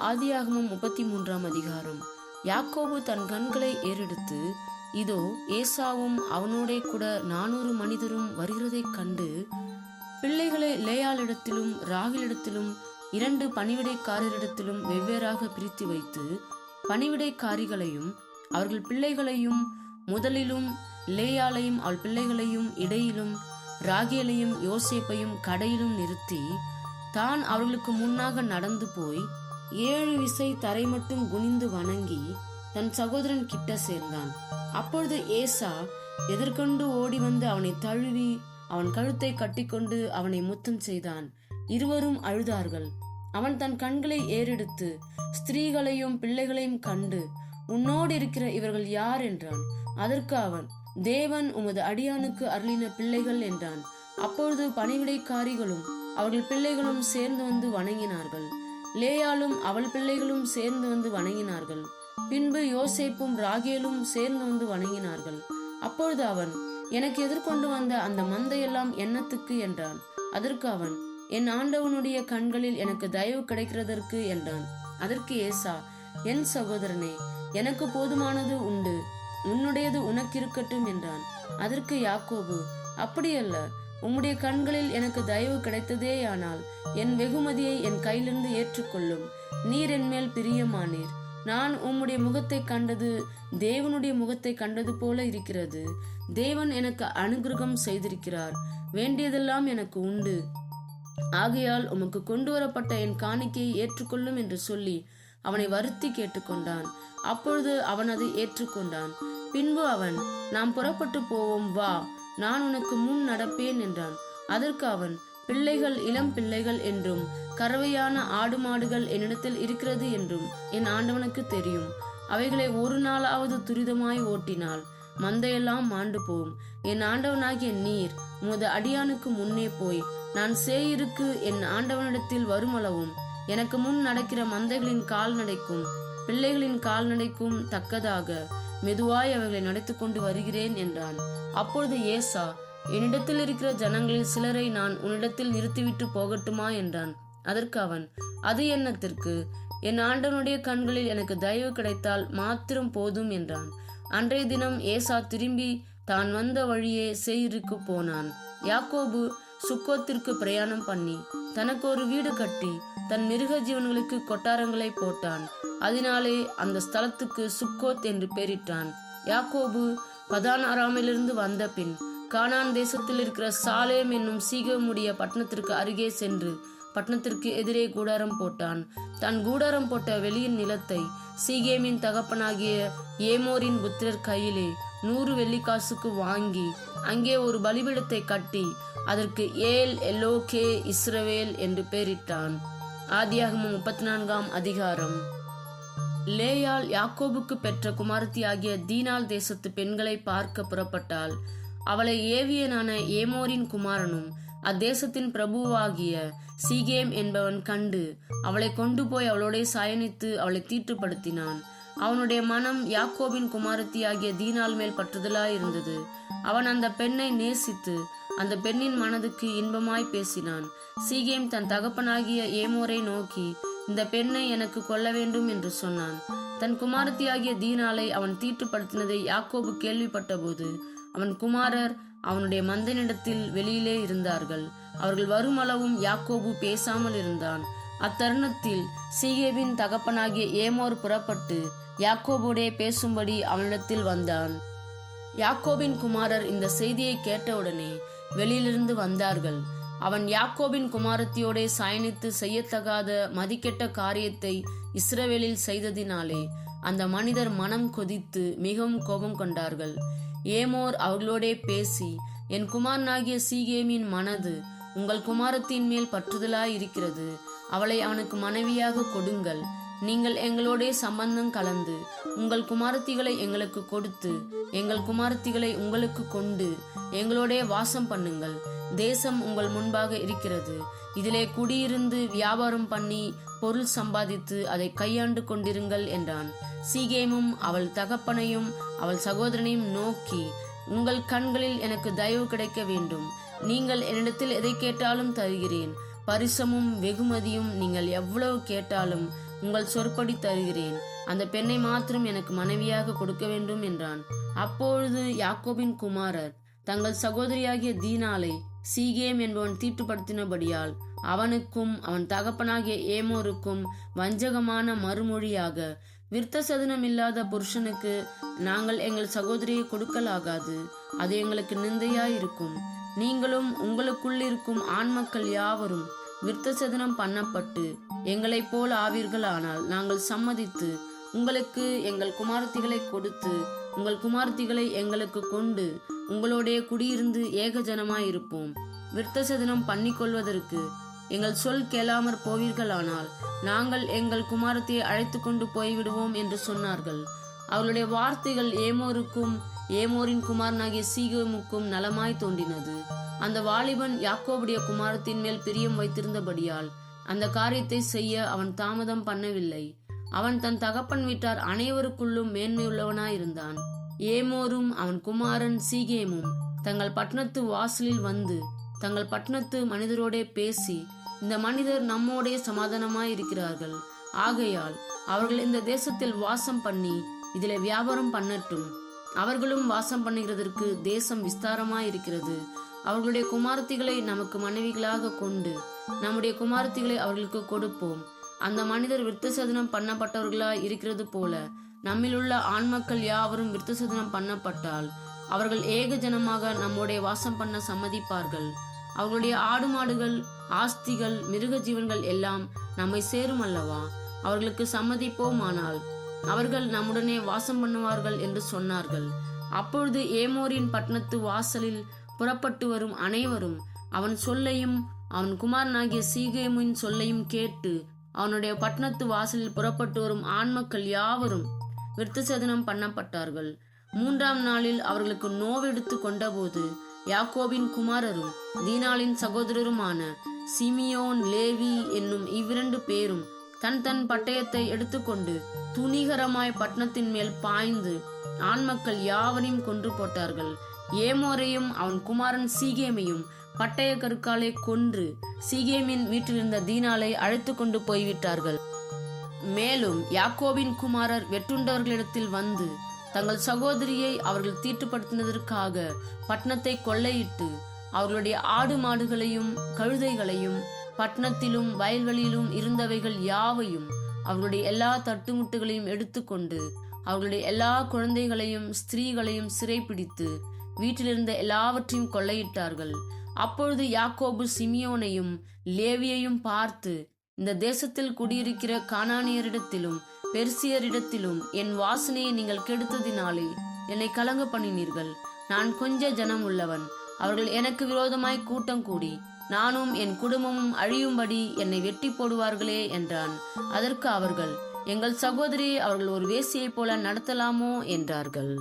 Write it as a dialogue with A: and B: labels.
A: ஆதியாகமும் முப்பத்தி மூன்றாம் அதிகாரம். யாக்கோபு தன் கண்களை ஏறெடுத்து இதோ ஏசாவும் அவனோடே கூட நானூறு மனிதரும் வருகிறதைக் கண்டு பிள்ளைகளை லேயாளிடத்திலும் ராகிலிடத்திலும் இரண்டு பணிவிடைக்காரரிடத்திலும் வெவ்வேறாக பிரித்து வைத்து பணிவிடைக்காரிகளையும் அவர்கள் பிள்ளைகளையும் முதலிலும் லேயாலையும் அவள் பிள்ளைகளையும் இடையிலும் ராகேலையும் யோசேப்பையும் கடையிலும் நிறுத்தி தான் அவர்களுக்கு முன்னாக நடந்து போய் ஏழு விசை தரை மட்டும் குனிந்து வணங்கி தன் சகோதரன் கிட்ட சேர்ந்தான். அப்பொழுது ஏசா எதிர்கொண்டு ஓடி வந்து அவனை தழுவி அவன் கழுத்தை கட்டிக்கொண்டு அவனை முத்தம் செய்தான். இருவரும் அழுதார்கள். அவன் தன் கண்களை ஏறெடுத்து ஸ்திரீகளையும் பிள்ளைகளையும் கண்டு உன்னோடு இருக்கிற இவர்கள் யார் என்றான். அதற்கு அவன் தேவன் உமது அடியானுக்கு அருளின பிள்ளைகள் என்றான். அப்பொழுது பணிவிடைக்காரிகளும் அவர்கள் பிள்ளைகளும் சேர்ந்து வந்து வணங்கினார்கள். லேயாலும் அவள் பிள்ளைகளும் சேர்ந்து வந்து வணங்கினார்கள். பின்பு யோசேப்பும் ராகேலும் சேர்ந்து வந்து வணங்கினார்கள். அப்பொழுது அவன் எனக்கு எதிர்கொண்டு வந்த அந்த மந்தையெல்லாம் என்னத்துக்கு? என்றான். அதற்கு அவன் என் ஆண்டவனுடைய கண்களில் எனக்கு தயவு கிடைக்கிறதற்கு? என்றான். அதற்கு ஏசா என் சகோதரனே எனக்கு போதுமானது உண்டு. உன்னுடையது உனக்கு இருக்கட்டும் என்றான். அதற்கு யாக்கோபு அப்படியல்ல. உம்முடைய கண்களில் எனக்கு தயவு கிடைத்ததேயானால் என் வெகுமதியை என் கையிலிருந்து ஏற்றுக்கொள்ளும். நீர் என் மேல் பிரியமானீர். நான் உம்முடைய முகத்தை கண்டது தேவனுடைய முகத்தை கண்டது போல இருக்கிறது. தேவன் எனக்கு அனுகிரகம் செய்திருக்கிறார். வேண்டியதெல்லாம் எனக்கு உண்டு. ஆகையால் உமக்கு கொண்டு வரப்பட்ட என் காணிக்கையை ஏற்றுக்கொள்ளும் என்று சொல்லி அவனை வருத்தி கேட்டுக்கொண்டான். அப்பொழுது அவன் அதை ஏற்றுக்கொண்டான். பின்பு அவன் நாம் புறப்பட்டு போவோம் வா. நான் உனக்கு முன் நடப்பேன் என்றான். அதற்கு அவன் பிள்ளைகள் இளம் பிள்ளைகள் என்றும் கறவையான ஆடு மாடுகள் என்னிடத்தில் இருக்கிறது என்றும் என் ஆண்டவனுக்கு தெரியும். அவைகளை ஒரு நாளாவது துரிதமாய் ஓட்டினால் மந்தையெல்லாம் மாண்டு போம். என் ஆண்டவனாகிய நீர் உமது அடியானுக்கு முன்னே போய் நான் சேயிருக்கு என் ஆண்டவனிடத்தில் வருமளவும். எனக்கு முன் நடக்கிற மந்தைகளின் கால்நடைக்கும் பிள்ளைகளின் கால்நடைக்கும் தக்கதாக மெதுவாய் அவைகளை நடத்தி கொண்டு வருகிறேன் என்றான். அப்பொழுது ஏசா என்னிடத்தில் இருக்கிற ஜனங்களில் சிலரை நான் உன்னிடத்தில் நிறுத்திவிட்டு போகட்டுமா? என்றான். அதற்கு அவன் அது என்னத்திற்கு? என் ஆண்டனுடைய கண்களில் எனக்கு தயவு கிடைத்தால் மாத்திரம் போதும் என்றான். அன்றைய தினம் ஏசா திரும்பி தான் வந்த வழியே சேயிருக்கு போனான். யாக்கோபு சுக்கோத்திற்கு பிரயாணம் பண்ணி தனக்கு ஒரு வீடு கட்டி தன் மிருக ஜீவன்களுக்கு கொட்டாரங்களை போட்டான். அதனாலே அந்த ஸ்தலத்துக்கு சுக்கோத் என்று பெயரிட்டான். யாக்கோபு பதான் அராமிலிருந்து வந்த பின் கானான் தேசத்தில் இருக்கிற சாலேம் என்னும் சீகமுடைய பட்டணத்திற்கு அருகே சென்று பட்டணத்திற்கு எதிரே கூடாரம் போட்டான். தன் கூடாரம் போட்ட வெளியின் நிலத்தை சீகேமின் தகப்பனாகிய ஏமோரின் புத்திரர் கையிலே நூறு வெள்ளிக்காசுக்கு வாங்கி அங்கே ஒரு பலிபீடத்தை கட்டி அதற்கு ஏல் எல்லோ கே இஸ்ரவேல் என்று பெயரிட்டான். ஆதியாகமும் முப்பத்தி நான்காம் அதிகாரம். லேயால் யாக்கோபுக்கு பெற்ற குமாரத்தியாகிய தீனால் தேசத்து பெண்களை பார்க்க புறப்பட்டாள். அவளை ஏவியனான ஏமோரின் குமாரனும் அத்தேசத்தின் பிரபுவாகிய சீகேம் என்பவன் கண்டு அவளை கொண்டு போய் அவளோட சாயனித்து அவளை தீட்டுப்படுத்தினான். அவனுடைய மனம் யாக்கோபின் குமாரத்தியாகிய தீனால் மேல் பற்றுதலாய் இருந்தது அவன் அந்த பெண்ணை நேசித்து அந்த பெண்ணின் மனதுக்கு இன்பமாய் பேசினான். சீகேம் தன் தகப்பனாகிய ஏமோரை நோக்கி இந்த பெண்ணை எனக்கு கொல்ல வேண்டும் என்று சொன்னான். தன் குமாரத்தியாகிய தீனாலை அவன் தீட்டுப்படுத்தினதை யாக்கோபு கேள்விப்பட்டபோது அவன் குமாரர் அவனுடைய மந்தனிடத்தில் வெளியிலே இருந்தார்கள். அவர்கள் வருமளவும் யாக்கோபு பேசாமல் இருந்தான். அத்தருணத்தில் சீகேவின் தகப்பனாகிய ஏமோர் புறப்பட்டு யாக்கோபுடே பேசும்படி அவனிடத்தில் வந்தான். யாக்கோபின் குமாரர் இந்த செய்தியை கேட்டவுடனே வெளியிலிருந்து வந்தார்கள். அவன் யாக்கோபின் குமாரத்தியோடே சாயனித்து செய்யத்தகாத மதிக்கெட்ட காரியத்தை இஸ்ரவேலில் செய்ததினாலே அந்த மனிதர் மனம் கொதித்து மிகவும் கோபம் கொண்டார்கள். ஏமோர் அவர்களோடே பேசி என் குமாரனாகிய சீகேமின் மனது உங்கள் குமாரத்தின் மேல் பற்றுதலாய் இருக்கிறது அவளை அவனுக்கு மனைவியாக கொடுங்கள். நீங்கள் எங்களோடே சம்பந்தம் கலந்து உங்கள் குமாரத்திகளை எங்களுக்கு கொடுத்து எங்கள் குமாரத்திகளை உங்களுக்கு கொண்டு எங்களோடே வாசம் பண்ணுங்கள். தேசம் உங்கள் முன்பாக இருக்கிறது. இதிலே குடியிருந்து வியாபாரம் பண்ணி பொருள் சம்பாதித்து அதை கையாண்டு கொண்டிருங்கள் என்றான். சீகேமும் அவள் தகப்பனையும் அவள் சகோதரனையும் நோக்கி உங்கள் கண்களில் எனக்கு தயவு கிடைக்க வேண்டும். நீங்கள் என்னிடத்தில் எதை கேட்டாலும் தருகிறேன். பரிசமும் வெகுமதியும் நீங்கள் எவ்வளவு கேட்டாலும் உங்கள் சொற்படி தருகிறேன். அந்த பெண்ணை மாத்திரம் எனக்கு மனைவியாக கொடுக்க வேண்டும் என்றான். அப்பொழுது யாக்கோபின் குமாரர் தங்கள் சகோதரியாகிய தீனாலை சீகேம் என்பவன் தீட்டுப்படுத்தினபடியால் அவனுக்கும் அவன் தகப்பனாகிய ஏமோருக்கும் வஞ்சகமான மறுமொழியாக விருத்த சதனம் இல்லாத புருஷனுக்கு நாங்கள் எங்கள் சகோதரியை கொடுக்கலாகாது. அது எங்களுக்கு நிந்தையாயிருக்கும். நீங்களும் உங்களுக்குள் இருக்கும் ஆண் மக்கள் யாவரும் விருத்த சதனம் பண்ணப்பட்டு எங்களைப் போல் ஆவீர்களானால் நாங்கள் சம்மதித்து உங்களுக்கு எங்கள் குமாரத்திகளை கொடுத்து உங்கள் குமாரத்திகளை எங்களுக்கு கொண்டு உங்களோடைய குடியிருந்து ஏக ஜனமாயிருப்போம் விருத்தசதனம் பண்ணிக்கொள்வதற்கு எங்கள் சொல் கேளாமற் போவீர்களானால் நாங்கள் எங்கள் குமாரத்தை அழைத்து கொண்டு போய்விடுவோம் என்று சொன்னார்கள். அவளுடைய வார்த்தைகள் ஏமோருக்கும் ஏமோரின் குமாரனாகிய சீகமுக்கும் நலமாய் தோன்றினது. அந்த வாலிபன் யாக்கோபுடைய குமாரத்தின் மேல் பிரியம் வைத்திருந்தபடியால் அந்த காரியத்தை செய்ய அவன் தாமதம் பண்ணவில்லை. அவன் தன் தகப்பன் வீட்டார் அனைவருக்குள்ளும் மேன்மையுள்ளவனாயிருந்தான். ஏமோரும் அவன் குமாரன் சீகேமும் தங்கள் பட்டணத்து வாசலில் வந்து தங்கள் பட்டணத்து மனிதரோடே பேசி இந்த மனிதர் நம்மோடே சமாதானமாய் இருக்கிறார்கள் ஆகையால் அவர்கள் இந்த தேசத்தில் வாசம் பண்ணி இதில் வியாபாரம் பண்ணட்டும். அவர்களும் வாசம் பண்ணுகிறதற்கு தேசம் விஸ்தாரமாய் இருக்கிறது அவர்களுடைய குமாரத்திகளை நமக்கு மனைவிகளாக கொண்டு நம்முடைய குமாரத்திகளை அவர்களுக்கு கொடுப்போம். அந்த மனிதர் விருத்த சதனம் பண்ணப்பட்டவர்களா இருக்கிறது போல நம்மிலுள்ள ஆண்மக்கள் யாவரும் விருத்த சதனம் பண்ணப்பட்டால் அவர்கள் ஏக ஜனமாக நம்முடைய வாசம் பண்ண சம்மதிப்பார்கள். அவர்களுடைய ஆடு மாடுகள் ஆஸ்திகள் மிருக ஜீவன்கள் எல்லாம் நம்மை சேரும் அல்லவா? அவர்களுக்கு சம்மதிப்போமானால் அவர்கள் நம்முடனே வாசம் பண்ணுவார்கள் என்று சொன்னார்கள். அப்பொழுது ஏமோரின் பட்டணத்து வாசலில் புறப்பட்டு வரும் அனைவரும் அவன் சொல்லையும் அவன் குமாரனாகிய சீகேமின் சொல்லையும் கேட்டு அவனுடைய பட்டணத்து வாசலில் புறப்பட்டு வரும் ஆண்மக்கள் யாவரும் விருத்தசேதனம் பண்ணப்பட்டார்கள். மூன்றாம் நாளில் அவர்களுக்கு நோவெடுத்து கொண்டபோது யாக்கோபின் குமாரரும் தீனாளின் சகோதரருமான சிமியோன் லேவி என்னும் இவ்விரண்டு பேரும் தன் தன் பட்டயத்தை எடுத்துக்கொண்டு துணிகரமாய் பட்டணத்தின் மேல் பாய்ந்து ஆண்மக்கள் யாவரையும் கொன்று போட்டார்கள். ஏமோரையும் அவன் குமாரன் சீகேமையும் பட்டய கருக்காலை கொன்று சீகேமின் வீட்டிலிருந்த தீனாலை அழைத்து கொண்டு போய்விட்டார்கள். மேலும் யாக்கோபின் குமாரர் வெட்டுண்டவர்களிடத்தில் வந்து தங்கள் சகோதரியை அவர்கள் தீட்டுப்படுத்தினதற்காக பட்டணத்தை கொள்ளையிட்டு அவர்களுடைய ஆடு மாடுகளையும் கழுதைகளையும் பட்டணத்திலும் வயல்வெளியிலும் இருந்தவைகள் யாவையும் அவர்களுடைய எல்லா தட்டுமுட்டுகளையும் எடுத்துக்கொண்டு அவர்களுடைய எல்லா குழந்தைகளையும் ஸ்திரீகளையும் சிறைப்பிடித்து வீட்டிலிருந்த எல்லாவற்றையும் கொள்ளையிட்டார்கள். அப்பொழுது யாக்கோபு சிமியோனையும் லேவியையும் பார்த்து இந்த தேசத்தில் குடியிருக்கிற கானானியரிடத்திலும் பெர்சியரிடத்திலும் என் வாசனையை நீங்கள் கெடுத்ததினாலே என்னை கலங்க பண்ணினீர்கள். நான் கொஞ்ச ஜனம் உள்ளவன். அவர்கள் எனக்கு விரோதமாய் கூட்டம் கூடி நானும் என் குடும்பமும் அழியும்படி என்னை வெட்டி போடுவார்களே என்றான். அதற்கு அவர்கள் எங்கள் சகோதரியை அவர்கள் ஒரு வேசியைப் போல நடத்தலாமோ என்றார்கள்.